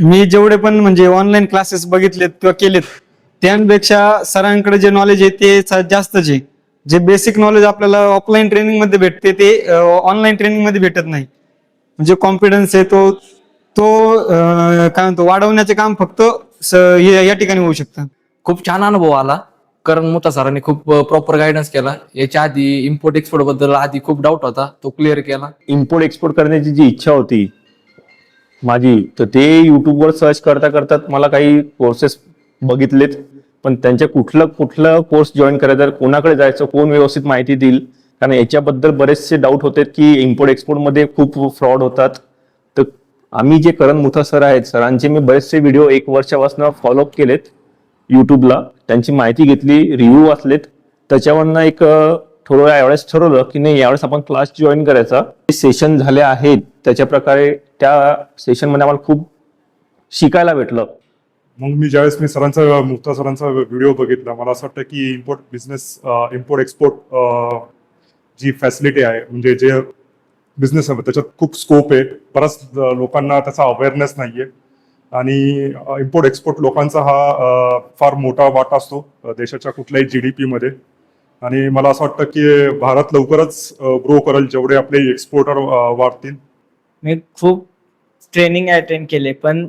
मी जेवढे पण म्हणजे ऑनलाईन क्लासेस बघितलेत किंवा केलेत त्यापेक्षा सरांकडे जे नॉलेज आहे ते सा- जास्तच आहे. जे बेसिक नॉलेज आपल्याला ऑफलाईन ट्रेनिंगमध्ये भेटते ते ऑनलाईन ट्रेनिंगमध्ये भेटत नाही. म्हणजे कॉन्फिडन्स आहे तो तो काय म्हणतो वाढवण्याचे काम फक्त स- या या ठिकाणी होऊ शकतं. खूप छान अनुभव आला. करण मुता सरांनी खूप प्रॉपर गायडन्स केला. याच्या आधी इम्पोर्ट एक्सपोर्टबद्दल आधी खूप डाऊट होता. तो क्लिअर केला. इम्पोर्ट एक्सपोर्ट करण्याची जी इच्छा होती माझी. तर ते युट्यूबवर सर्च करता करता मला काही कोर्सेस बघितलेत. पण त्यांच्या कुठलं कुठलं कोर्स जॉईन करायचं कोणाकडे जायचं कोण व्यवस्थित माहिती देईल? कारण याच्याबद्दल बरेचसे डाऊट होते की इम्पोर्ट एक्सपोर्टमध्ये खूप फ्रॉड होतात. तर आम्ही जे करण मुथा सर आहेत सरांचे मी बरेचसे व्हिडिओ एक वर्षापासून फॉलोअप केलेत युट्यूबला त्यांची माहिती घेतली रिव्ह्यू वाचलेत. त्याच्यावरनं एक अं, थोडं यावेळेस ठरवलं की नाही यावेळेस आपण क्लास जॉईन करायचा. सेशन झाले आहेत त्याच्या प्रकारे त्या सेशनमध्ये आम्हाला खूप शिकायला भेटलं. मग मी ज्यावेळेस मी सरांचा मुक्ता सरांचा व्हिडिओ बघितला मला असं वाटतं की इम्पोर्ट बिझनेस इम्पोर्ट एक्सपोर्ट जी फॅसिलिटी आहे म्हणजे जे बिझनेस आहे त्याच्यात खूप स्कोप आहे. बऱ्याच लोकांना त्याचा अवेअरनेस नाहीये. आणि इम्पोर्ट एक्सपोर्ट लोकांचा हा फार मोठा वाटा असतो देशाच्या कुठल्याही जी डी पीमध्ये आणि मला असं वाटतं की भारत लवकरच ग्रो करेल जेवढे आपले एक्सपोर्टर वाढतील. मी खूप ट्रेनिंग अटेंड केले पण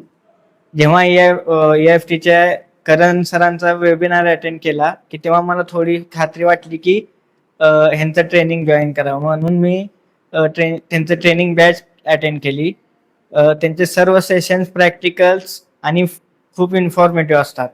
जेव्हा ए एफ टीच्या करण सरांचा वेबिनार अटेंड केला की तेव्हा मला थोडी खात्री वाटली की ह्यांचं ट्रेनिंग जॉईन करावं. म्हणून मी ट्रेन त्यांचं ट्रेनिंग बॅच अटेंड केली. त्यांचे सर्व सेशन्स प्रॅक्टिकल्स आणि खूप इन्फॉर्मेटिव्ह असतात.